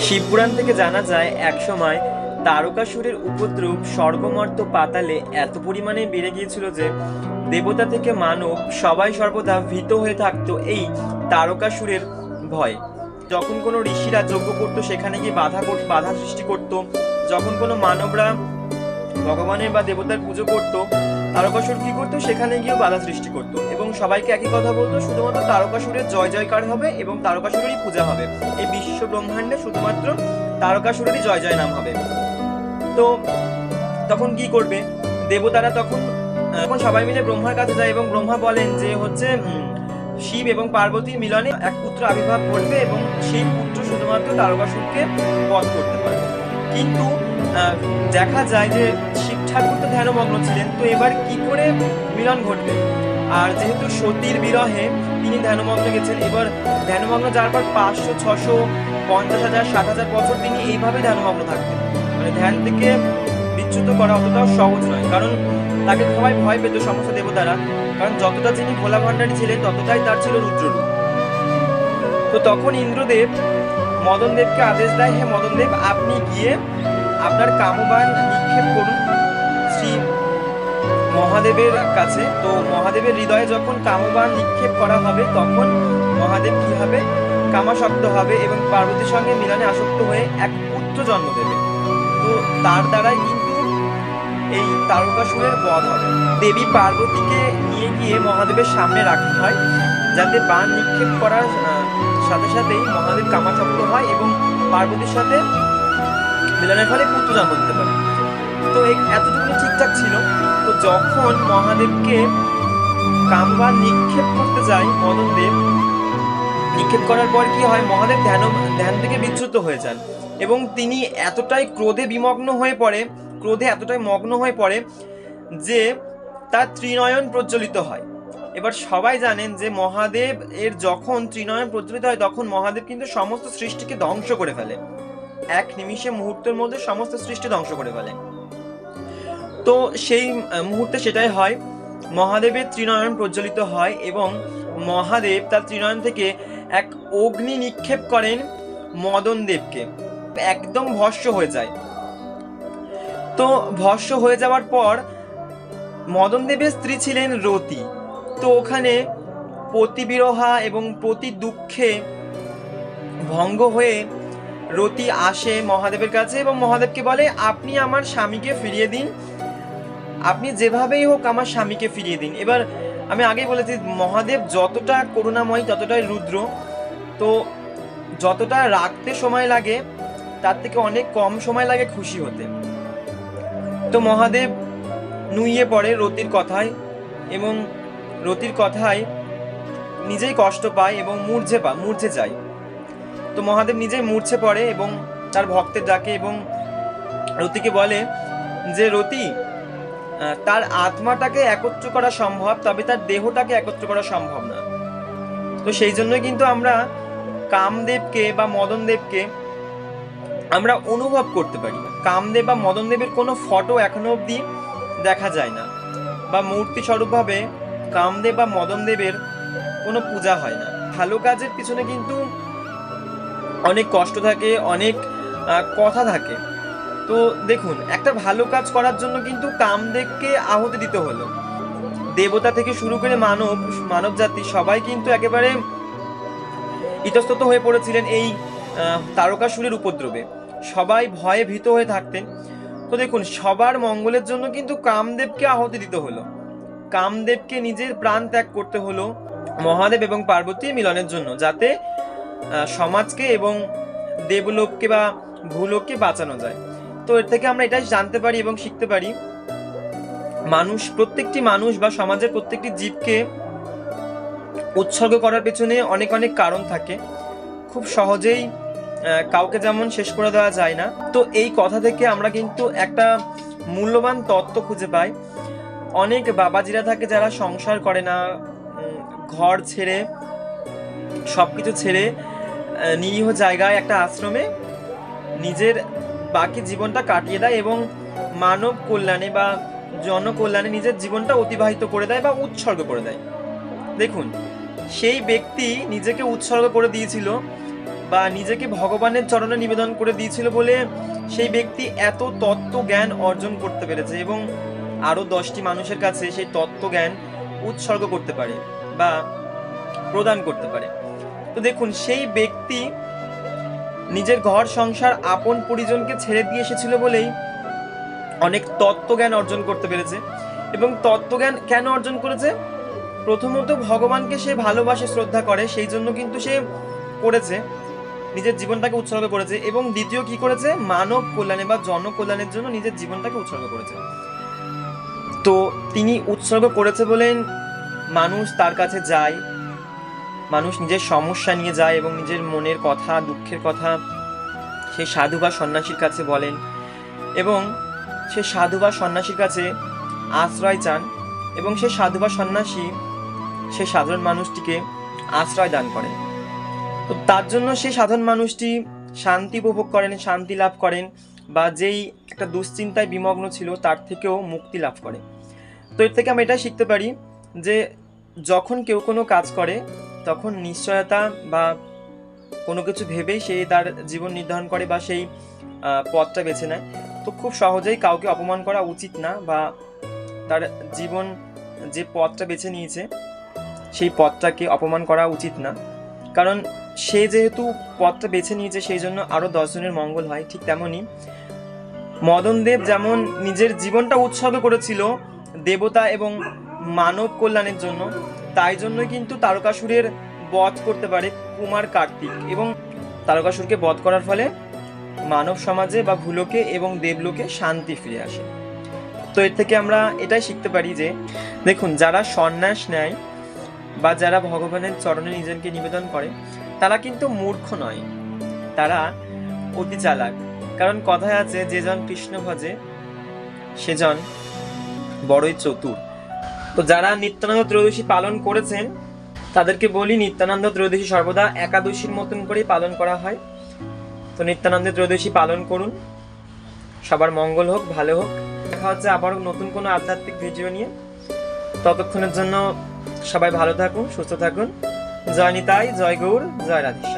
শিবপুরাণ থেকে জানা যায় একসময় তারকাসুরের উপদ্রব স্বর্গমর্ত পাতালে এত পরিমাণে বেড়ে গিয়েছিল যে দেবতা থেকে মানব সবাই সর্বদা ভীত হয়ে থাকতো এই তারকাসুরের ভয়। যখন কোনো ঋষিরা যজ্ঞ করতো, সেখানে গিয়ে বাধা বাধা সৃষ্টি করত। যখন কোনো মানবরা ভগবানের বা দেবতার পুজো করত তারকাসুর কি করতো? সেখানে গিয়েও বাধা সৃষ্টি করত। এবং সবাইকে একই কথা বলতো, শুধুমাত্র তারকাসুরের জয় জয়কার হবে এবং তারকাসুরেরই পূজা হবে। এই বিশ্ব ব্রহ্মাণ্ডে শুধুমাত্র তারকাসুরেরই জয় জয় নাম হবে। তো তখন কি করবে? দেবতারা তখন তখন সবাই মিলে ব্রহ্মার কাছে যায় এবং ব্রহ্মা বলেন যে হচ্ছে শিব এবং পার্বতীর মিলনে এক পুত্র আবির্ভাব করবে এবং সেই পুত্র শুধুমাত্র তারকাসুরকে বধ করতে পারবে। কিন্তু দেখা যায় যে ঠাকুর তো ধ্যানমগ্ন ছিলেন, তো এবার কি করে মিলন ঘটবে? আর যেহেতু সতীর বিরহে তিনি ধ্যানমগ্ন গেছেন, এবার ধ্যানমগ্ন যাওয়ার পর পাঁচশো, ছশো, পঞ্চাশ হাজার, ষাট হাজার বছর তিনি এইভাবে ধ্যানমগ্ন থাকতেন। মানে ধ্যান থেকে বিচ্যুত করা অতটাও সহজ নয়, কারণ তাকে সবাই ভয় পেত সমস্ত দেবতারা, কারণ যতটা যিনি ভোলা ভান্ডারী ছিলেন, ততটাই তার ছিল রুদ্ররূপ। তো তখন ইন্দ্রদেব মদনদেবকে আদেশ দেয়, হে মদনদেব, আপনি গিয়ে আপনার কামবান নিক্ষেপ করুন। মহাদেবের কাছে। তো মহাদেবের হৃদয়ে যখন কামবান নিক্ষেপ করা হবে, তখন মহাদেব কি হবে? কামাসক্ত হবে এবং পার্বতীর সঙ্গে মিলনে আসক্ত হয়ে এক পুত্র জন্ম দেবে। তো তার দ্বারাই কিন্তু এই তারকাসুরের বধ হবে। দেবী পার্বতীকে নিয়ে গিয়ে মহাদেবের সামনে রাখা হয়, যাতে বান নিক্ষেপ করার সাথে সাথেই মহাদেব কামাসক্ত হয় এবং পার্বতীর সাথে মিলনের ফলে পুত্র জন্ম দিতে পারে। তো এতটুকু ঠিকঠাক ছিল। তো যখন মহাদেবকে কামবান নিক্ষেপ করতে যায় মদনদেব নিক্ষেপ করার পর কি হয়, মহাদেব ধ্যান ধ্যান থেকে বিচ্যুত হয়ে যান। এবং তিনি এতটাই ক্রোধে বিমগ্ন হয়ে পড়ে, ক্রোধে এতটাই মগ্ন হয়ে পড়ে যে তার ত্রিনয়ন প্রজ্বলিত হয়। এবার সবাই জানেন যে মহাদেব এর যখন ত্রিনয়ন প্রজ্বলিত হয়, তখন মহাদেব কিন্তু সমস্ত সৃষ্টিকে ধ্বংস করে ফেলে। এক নিমিষে মুহূর্তের মধ্যে সমস্ত সৃষ্টি ধ্বংস করে ফেলে। তো সেই মুহূর্তে সেটাই হয়। মহাদেবের ত্রিনয়ন প্রজ্বলিত হয় এবং মহাদেব তার ত্রিনয়ন থেকে এক অগ্নি নিক্ষেপ করেন মদন দেবকে। একদম ভস্য হয়ে যায়। তো ভস্য হয়ে যাওয়ার পর মদন দেবের স্ত্রী ছিলেন রতি। তো ওখানে প্রতিবিরহা এবং প্রতি দুঃখে ভঙ্গ হয়ে রতি আসে মহাদেবের কাছে এবং মহাদেবকে বলে, আপনি আমার স্বামীকে ফিরিয়ে দিন। আপনি যেভাবেই হোক আমার স্বামীকে ফিরিয়ে দিন। এবার আমি আগেই বলেছি, মহাদেব যতটা করুণাময়, ততটাই রুদ্র। তো যতটা রাখতে সময় লাগে, তার থেকে অনেক কম সময় লাগে খুশি হতে। তো মহাদেব নুইয়ে পড়ে রতির কথায় এবং রতির কথায় নিজেই কষ্ট পায় এবং মূর্ছে পা মূর্ছে যায়। তো মহাদেব নিজেই মূর্ছে পড়ে এবং তার ভক্তের ডাকে এবং রতিকে বলে যে, রতি তার আত্মাটাকে একত্র করা সম্ভব, তবে তার দেহটাকে একত্র করা সম্ভব না। তো সেই জন্যই কিন্তু আমরা কামদেবকে বা মদনদেবকে আমরা অনুভব করতে পারি। কামদেব বা মদনদেবের কোনো ফটো এখনও অবধি দেখা যায় না বা মূর্তি স্বরূপভাবে কামদেব বা মদনদেবের কোনো পূজা হয় না। ভালো কাজের পিছনে কিন্তু অনেক কষ্ট থাকে, অনেক কথা থাকে। তো দেখুন, একটা ভালো কাজ করার জন্য কিন্তু কামদেবকে আহুতি দিতে হলো। দেবতা থেকে শুরু করে মানব মানব জাতি সবাই কিন্তু একেবারে ইতস্তত হয়ে পড়েছিলেন এই তারকাসুরের উপদ্রবে। সবাই ভয়ে ভীত হয়ে থাকতেন। তো দেখুন, সবার মঙ্গলের জন্য কিন্তু কামদেবকে আহতি দিতে হলো। কামদেবকে নিজের প্রাণ ত্যাগ করতে হলো মহাদেব এবং পার্বতী মিলনের জন্য, যাতে সমাজকে এবং দেবলোককে বা ভূলোককে বাঁচানো যায়। তো এর থেকে আমরা এটাই জানতে পারি এবং শিখতে পারি। মানুষ, প্রত্যেকটি মানুষ বা সমাজের প্রত্যেকটি জীবকে উৎসর্গ করার পেছনে অনেক অনেক কারণ থাকে। খুব সহজেই কাউকে যেমন শেষ করে দেওয়া যায় না। তো এই কথা থেকে আমরা কিন্তু একটা মূল্যবান তত্ত্ব খুঁজে পাই। অনেক বাবাজিরা থাকে যারা সংসার করে না ঘর ছেড়ে সব কিছু ছেড়ে নিরীহ জায়গায় একটা আশ্রমে নিজের বাকি জীবনটা কাটিয়ে দেয় এবং মানব কল্যাণে বা জনকল্যাণে নিজের জীবনটা অতিবাহিত করে দেয় বা উৎসর্গ করে দেয়। দেখুন, সেই ব্যক্তি নিজেকে উৎসর্গ করে দিয়েছিল বা নিজেকে ভগবানের চরণে নিবেদন করে দিয়েছিল বলে সেই ব্যক্তি এত তত্ত্ব জ্ঞান অর্জন করতে পেরেছে এবং আরও দশটি মানুষের কাছে সেই তত্ত্ব জ্ঞান উৎসর্গ করতে পারে বা প্রদান করতে পারে। তো দেখুন, সেই ব্যক্তি নিজের ঘর, সংসার, আপন পরিজনকে ছেড়ে দিয়ে এসেছিল বলেই অনেক তত্ত্বজ্ঞান অর্জন করতে পেরেছে। এবং তত্ত্বজ্ঞান কেন অর্জন করেছে? প্রথমত ভগবানকে সে ভালোবাসে, শ্রদ্ধা করে, সেই জন্য কিন্তু সে করেছে, নিজের জীবনটাকে উৎসর্গ করেছে। এবং দ্বিতীয় কি করেছে? মানব কল্যাণে বা জনকল্যাণের জন্য নিজের জীবনটাকে উৎসর্গ করেছে। তো তিনি উৎসর্গ করেছে বলেন মানুষ তার কাছে যায় মানুষ নিজের সমস্যা নিয়ে যায় এবং নিজের মনের কথা, দুঃখের কথা সে সাধু বা সন্ন্যাসীর কাছে বলেন এবং সে সাধু বা সন্ন্যাসীর কাছে আশ্রয় চান এবং সে সাধু বা সন্ন্যাসী সে সাধারণ মানুষটিকে আশ্রয় দান করেন। তো তার জন্য সেই সাধারণ মানুষটি শান্তি উপভোগ করেন, শান্তি লাভ করেন বা যেই একটা দুশ্চিন্তায় বিমগ্ন ছিল তার থেকেও মুক্তি লাভ করে। তো এর থেকে আমরা এটা শিখতে পারি যে যখন কেউ কোনো কাজ করে তখন নিশ্চয়তা বা কোনো কিছু ভেবেই সে তার জীবন নির্ধারণ করে বা সেই পথটা বেছে নেয়। তো খুব সহজেই কাউকে অপমান করা উচিত না বা তার জীবন যে পথটা বেছে নিয়েছে, সেই পথটাকে অপমান করা উচিত না। কারণ সে যেহেতু পথটা বেছে নিয়েছে, সেই জন্য আরও দশজনের মঙ্গল হয়, ঠিক তেমনই। মদনদেব যেমন নিজের জীবনটা উৎসর্গ করেছিল দেবতা এবং মানব কল্যাণের জন্য তাই জন্য কিন্তু তারকাসুরের বধ করতে পারে কুমার কার্তিক এবং তারকাসুরকে বধ করার ফলে মানব সমাজে বা ভুলোকে এবং দেবলোকে শান্তি ফিরে আসে। তো এর থেকে আমরা এটাই শিখতে পারি যে, দেখুন, যারা সন্ন্যাস নেয় বা যারা ভগবানের চরণে নিজেকে নিবেদন করে, তারা কিন্তু মূর্খ নয়। তারা অতি চালাক। কারণ কথায় আছে, যে জন কৃষ্ণ ভজে সেজন বড়ই চতুর। তো যারা নিত্যানন্দ ত্রয়োদশী পালন করেছেন, তাদেরকে বলি নিত্যানন্দ ত্রয়োদশী সর্বদা একাদশীর মতন করেই পালন করা হয়। তো নিত্যানন্দ ত্রয়োদশী পালন করুন। সবার মঙ্গল হোক, ভালো হোক। দেখা হচ্ছে আবারও নতুন কোনো আধ্যাত্মিক ভিডিও নিয়ে। ততক্ষণের জন্য সবাই ভালো থাকুন, সুস্থ থাকুন। জয় নিতাই, জয় গৌর, জয় রাধেশ্যাম।